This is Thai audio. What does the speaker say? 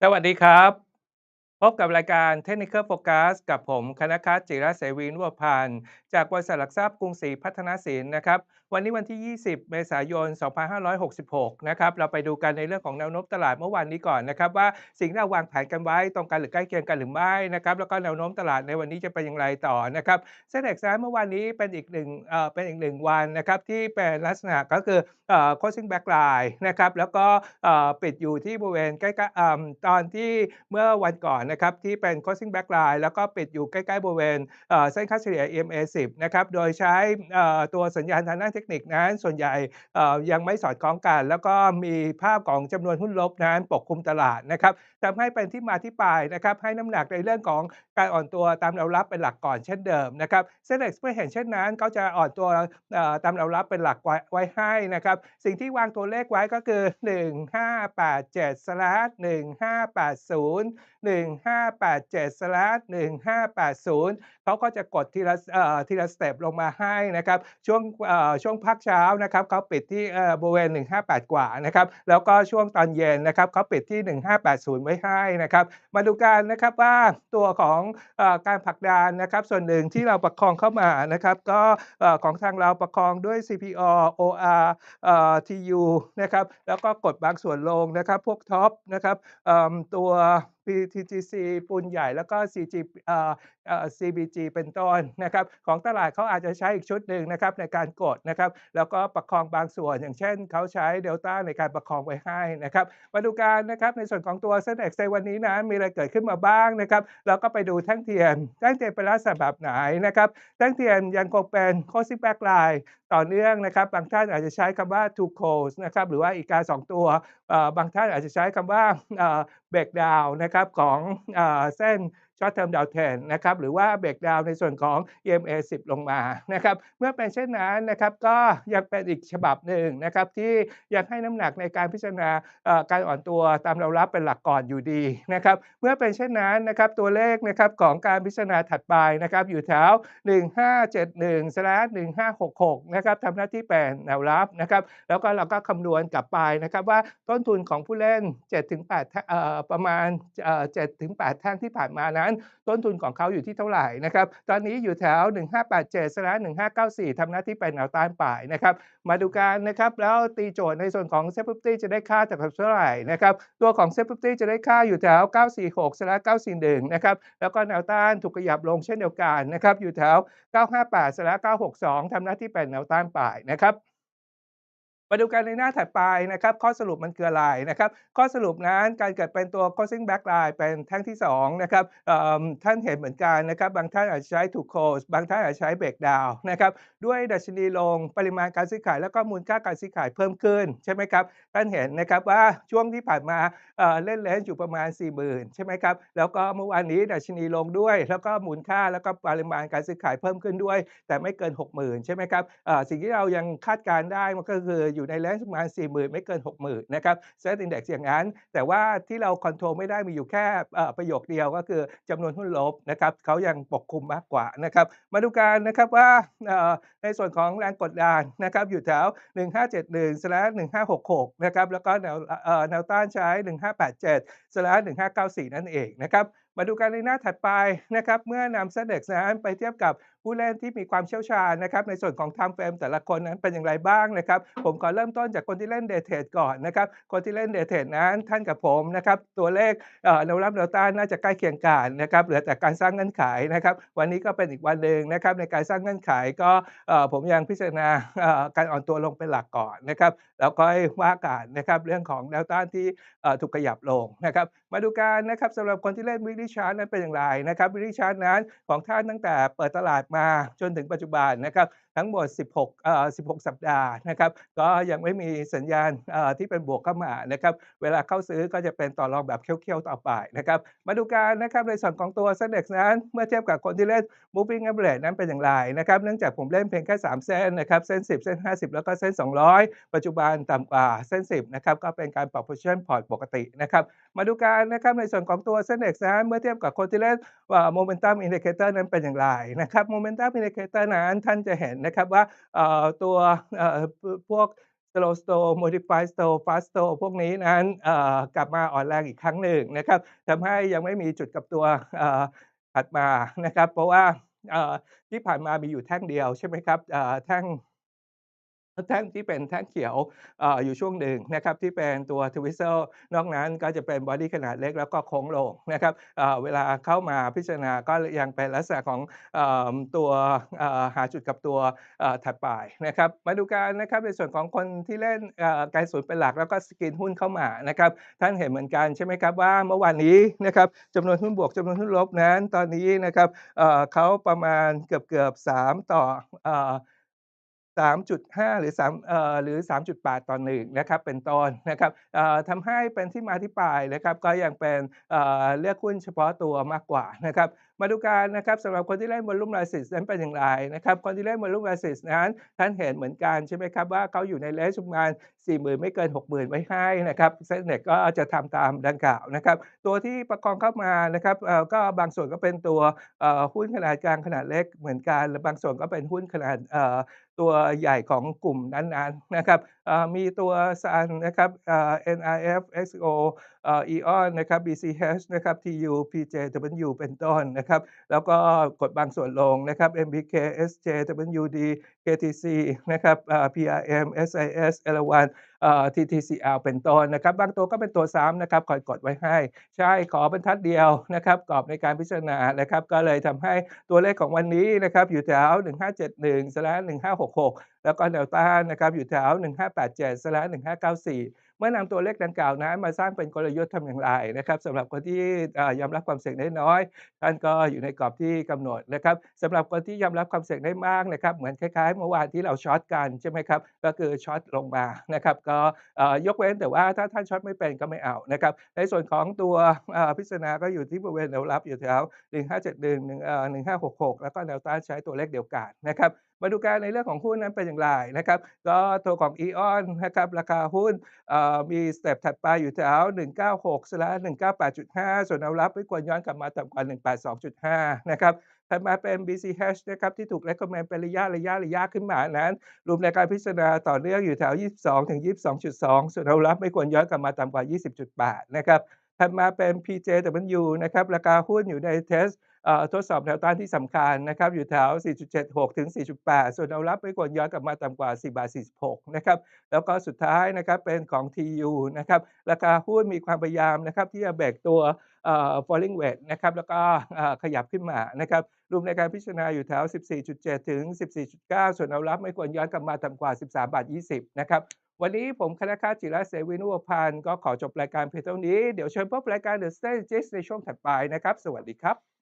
สวัสดีครับ พบกับรายการ Technical Focus กับผมคณคัตจิรเสวีนุวพันธ์จากบริษัทหลักทรัพย์กรุงศรีพัฒนาสินนะครับ วันนี้วันที่ 20 เมษายน 2566 นะครับ เราไปดูกันในเรื่องของแนวโน้มตลาดเมื่อวานนี้ก่อนนะครับ ว่าสิ่งที่เราวางแผนกันไว้ตรงกันหรือใกล้เคียงกันหรือไม่นะครับ แล้วก็แนวโน้มตลาดในวันนี้จะเป็นอย่างไรต่อนะครับเซ็นเด็กซ์เมื่อวานนี้เป็นอีกหนึ่งเอ่อเป็นอีกหนึ่งวันนะครับที่เป็นลักษณะก็คือเอ่อ closing backline นะครับ แล้วก็เอ่อปิดอยู่ที่บริเวณใกล้ๆอ่าตอนที่เมื่อวันก่อนนะครับที่เป็น closing backline แล้วก็ปิดอยู่ใกล้ๆบริเวณเส้นค่าเฉลี่ย EMA 10นะครับโดยใช้ตัวสัญญาณทางด้านเทคนิคนั้น ส่วนใหญ่ยังไม่สอดคล้องกัน แล้วก็มีภาพของจำนวนหุ้นลบนั้นปกคลุมตลาดนะครับทำให้เป็นที่มาที่ไปนะครับให้น้ำหนักในเรื่องของการอ่อนตัวตามแนวรับเป็นหลักก่อนเช่นเดิมนะครับเซ็นเด็กซ์เมื่อเห็นเช่นนั้นเขาจะอ่อนตัวตามแนวรับเป็นหลักไว้ไวให้นะครับสิ่งที่วางตัวเลขไว้ก็คือ 1587 1580 1587 slash 1580เขาก็จะกดทีละทีละสเต็ปลงมาให้นะครับช่วงช่วงพักเช้านะครับเขาปิดที่เอ่อบริเวณ158 กว่านะครับแล้วก็ช่วงตอนเย็นนะครับเขาปิดที่ 1580 ไว้ให้นะครับมาดูกันนะครับว่าตัวของอการผลักดันนะครับส่วนหนึ่งที่เราประคองเข้ามานะครับก็ของทางเราประคองด้วย CPOORTU นะครับแล้วก็กดบางส่วนลงนะครับพวกท็อปนะครับตัว PTGC ปูนใหญ่แล้วก็ CG เอ่อเอ่อ CBG เป็นต้นนะครับของตลาดเขาอาจจะใช้อีกชุดหนึ่งนะครับในการกดนะครับแล้วก็ประคองบางส่วน อย่างเช่นเขาใช้เดลต้าในการประคองไว้ให้นะครับมาดูกันนะครับในส่วนของตัวเส้นเอ็กซ์วันนี้นะมีอะไรเกิดขึ้นมาบ้างนะครับแล้วก็ไปดูแท่งเทียนแท่งเทียนเป็นลักษณะแบบไหนนะครับแท่งเทียนยังคงเป็น closing backline ต่อเนื่องนะครับบางท่านอาจจะใช้คำว่า two calls นะครับหรือว่าอีกาสองตัวบางท่านอาจจะใช้คำว่าเอ่อ break down นะครับของเส้น อ่อเส้น short term downtrend นะครับหรือว่า break down ในส่วนของ EMA 10 ลงมานะครับเมื่อเป็นเช่นนั้นนะครับก็ยังเป็นอีกฉบับหนึ่งนะครับที่ยังให้น้ำหนักในการพิจารณาการอ่อนตัวตามแนวรับเป็นหลักก่อนอยู่ดีนะครับเมื่อเป็นเช่นนั้นนะครับตัวเลขนะครับของการพิจารณาถัดไปนะครับอยู่แถว 1571 1566นะครับทำหน้าที่เป็นแนวรับนะครับแล้วก็เราก็คำนวณกลับไปนะครับว่าต้นทุนของผู้เล่น7-8แท่งเอ่อประมาณเอ่อ7-8แท่งที่ผ่านมานั้น ต้นทุนของเขาอยู่ที่เท่าไหร่นะครับตอนนี้อยู่แถว 1587สละ1594ทำหน้าที่เป็นแนวต้านป่ายนะครับมาดูกันนะครับแล้วตีโจทย์ในส่วนของเซฟ f จะได้ค่าจากเท่าไหร่นะครับตัวของเซฟ f จะได้ค่าอยู่แถว 946สละ941นะครับแล้วก็แนวต้านถูกขยับลงเช่นเดียวกันนะครับอยู่แถว 958สละ962ทำหน้าที่เป็นแนวต้านป่ายนะครับ มาดูกันในหน้าถัดไปนะครับ ข้อสรุปมันคืออะไรนะครับ ข้อสรุปนั้นการเกิดเป็นตัว closing backline เป็นแท่งที่2นะครับท่านเห็นเหมือนกันนะครับ บางท่านอาจจะใช้ to close บางท่านอาจจะใช้ break down นะครับ ด้วยดัชนีลงปริมาณการซื้อขาย แล้วก็มูลค่าการซื้อขายเพิ่มขึ้นใช่ไหมครับ ท่านเห็นนะครับว่าช่วงที่ผ่านมาเเล่นเลนอยู่ประมาณ 40,000ใช่ไหมครับ แล้วก็เมื่อวานนี้ดัชนีลงด้วย แล้วก็มูลค่าแล้วก็ปริมาณการซื้อขายเพิ่มขึ้นด้วย แต่ไม่เกิน 60,000ใช่ไหมครับสิ่งที่เรายังคาดการได้มันก็คืออยู่ในเลนส์ประมาณ40,000 ไม่เกิน 60,000 นะครับเซ็ตอินเด็กซ์อย่างนั้น แต่ว่าที่เราคอนโทรลไม่ได้มีอยู่แค่ประโยคเดียวก็คือจำนวนหุ้นลบนะครับเขายังปกคลุมมากกว่านะครับมาดูกันนะครับว่าในส่วนของแรงกดดันนะครับอยู่แถว 1571 1566นะครับแล้วก็แนวแนวต้านใช้ 1587 1594 นั่นเองนะครับมาดูกันในหน้าถัดไปนะครับเมื่อนำเซ็นเด็กซ์นั้นไปเทียบกับ ผู้เล่นที่มีความเชี่ยวชาญนะครับในส่วนของ time frame แต่ละคนนั้นเป็นอย่างไรบ้างนะครับ ผมขอเริ่มต้นจากคนที่เล่น day trade ก่อนนะครับคนที่เล่น day trade นั้นท่านกับผมนะครับตัวเลขเอ่อแนวรับแนวต้านน่าจะใกล้เคียงกันนะครับเหลือแต่การสร้างเงื่อนไขนะครับ วันนี้ก็เป็นอีกวันหนึ่งนะครับในการสร้างเงื่อนไขก็เอ่อผมยังพิจารณาเอ่อการอ่อนตัวลงเป็นหลักก่อนนะครับแล้วก็ว่ากันนะครับเรื่องของแนวต้านที่ถูกขยับลงนะครับมาดูกันนะครับสำหรับคนที่เล่น weekly chart นั้นเป็นอย่างไรนะครับ weekly chart นั้นของท่านตั้งแต่เปิดตลาดมาจนถึงปัจจุบันนะครับ ทั้งหมด 16เอ่อ16 สัปดาห์นะครับ ก็ยังไม่มีสัญญาณเอ่อที่เป็นบวกเข้ามานะครับ เวลาเข้าซื้อก็จะเป็นต่อรองแบบเคี่ยวๆต่อไปนะครับ มาดูกันนะครับในส่วนของตัว Sendex นั้น เมื่อเทียบกับคนที่เล่น moving average นั้นเป็นอย่างไรนะครับ เนื่องจากผมเล่นเพียงแค่ 3 เส้นนะครับ เส้น 10 เส้น 50 แล้วก็เส้น 200 ปัจจุบันต่ำกว่าเส้น 10 นะครับ ก็เป็นการปรับ position port ปกตินะครับ มาดูกันนะครับในส่วนของตัว Sendex นั้นเมื่อเทียบกับคนที่เล่นว่า momentum indicator นั้นเป็นอย่างไรนะครับ momentum indicator นั้นท่านจะเห็นนะครับว่าตัวพวก slow store modify store fast store พวกนี้นั้นกลับมาอ่อนแรงอีกครั้งหนึ่งนะครับทำให้ยังไม่มีจุดกับตัวเอ่อถัดมานะครับ เพราะว่าที่ผ่านมามีอยู่แท่งเดียวใช่ไหมครับแท่ง แท่งที่เป็นแท่งเขียวออยู่ช่วงหนึ่งนะครับที่เป็นตัว Twizzle นอกนั้นก็จะเป็นบอดี้ขนาดเล็กแล้วก็โค้งลงนะครับเเวลาเข้ามาพิจารณาก็ยังเป็นลักษณะของอตัวหาจุดกับตัวถัดไปนะครับมาดูกันนะครับในส่วนของคนที่เล่นเอ่อไกลศูนเป็นหลักแล้วก็สกินหุ้นเข้ามานะครับท่านเห็นเหมือนกันใช่ไหมครับว่าเมื่อวานนี้นะครับจำนวนหุ้นบวกจำนวนหุ้นลบนั้นตอนนี้นะครับเเขาประมาณเกือบๆ3ต่อเอ่อ 3.5 หรือ3เอ่อหรือ 3.8 ต่อ1นะครับเป็นต้นนะครับเอ่อทำให้เป็นที่มาที่ไปนะครับก็ยังเป็นเอ่อเลือกหุ้นเฉพาะตัวมากกว่านะครับ มาดูกันนะครับสำหรับคนที่เล่น Volume Analysis นั้นเป็นอย่างไรนะครับคนที่เล่น Volume Analysis นั้นท่านเห็นเหมือนกันใช่ไหมครับว่าเขาอยู่ในเลนจ์ประมาณ40,000 ไม่เกิน 60,000 ไว้ให้นะครับเซ็ตเน็ตก็จะทำตามดังกล่าวนะครับตัวที่ประคองเข้ามานะครับเออก็บางส่วนก็เป็นตัวหุ้นขนาดกลางขนาดเล็กเหมือนกันและบางส่วนก็เป็นหุ้นขนาดเอ่อตัวใหญ่ของกลุ่มนั้นๆนะครับเอ่อมีตัว SAN นะครับเอ่อ NIF XO เอ่อ EON นะครับ BCH นะครับ TU PJW เป็นต้นนะครับแล้วก็กดบางส่วนลงนะครับ MBK SJWD KTC นะครับ PRM SIS L1 TTCL เป็นต้นนะครับ บางตัวก็เป็นตัวซ้ำนะครับคอยกดไว้ให้ ใช่ขอบรรทัดเดียวนะครับกรอบในการพิจารณานะครับ ก็เลยทำให้ตัวเลขของวันนี้นะครับ อยู่แถว 1571สละ1566 แล้วก็แนวต้านนะครับอยู่แถว 1587สละ1594 เมื่อนำตัวเลขดังกล่าวนั้นมาสร้างเป็นกลยุทธ์ทำอย่างไรนะครับสำหรับคนที่ยอมรับความเสี่ยงได้น้อย ท่านก็อยู่ในกรอบที่กำหนดนะครับสำหรับคนที่ยอมรับความเสี่ยงได้มากนะครับเหมือนคล้ายๆเมื่อวานที่เราช็อตกันใช่ไหมครับก็คือช็อตลงมานะครับก็ยกเว้นแต่ว่าถ้าท่านช็อตไม่เป็นก็ไม่เอานะครับในส่วนของตัวพิจารณาก็อยู่ที่บริเวณแนวรับอยู่แถว 1571 1566 แล้วก็แนวต้านใช้ตัวเลขเดียวกันนะครับมาดูกันในเรื่องของหุ้นนั้นเป็นอย่างไรนะครับ ก็ตัวของ EON นนะครับราคาหุ้นมีสเต็ปถัดไปอยู่แถว196สละ198.5 ส่วนแนวรับไม่ควรย้อนกลับมาต่ำกว่า 182.5 นะครับถัดมาเป็น BCH นะครับที่ถูก recommend เป็นระยะระยะระยะขึ้นมานั้น รวมในการพิจารณาต่อเนื่องอยู่แถว 22 ถึง 22.2 ส่วนแนวรับไม่ควรย้อนกลับมาต่ำกว่า 20.8 นะครับ ถัดมาเป็น PJW นะครับราคาหุ้นอยู่ในเทสทดสอบแนวต้านที่สำคัญนะครับอยู่แถว 4.76 ถึง 4.8 ส่วนแนวรับไม่ควรย้อนกลับมาต่ำกว่า 4 บาท 46 นะครับ แล้วก็สุดท้ายนะครับเป็นของ TU นะครับ ราคาหุ้นมีความพยายามนะครับที่จะแบกตัว falling wedge นะครับ แล้วก็ขยับขึ้นมานะครับรวมในการพิจารณาอยู่แถว 14.7 ถึง 14.9 ส่วนแนวรับไม่ควรย้อนกลับมาต่ำกว่า 13 บาท 20 นะครับ วันนี้ผมคณะจิรเสวินุวพันธ์ก็ขอจบรายการเพียงเท่านี้ เดี๋ยวเชิญพบรายการ The Strategist ในช่วงถัดไปนะครับ สวัสดีครับ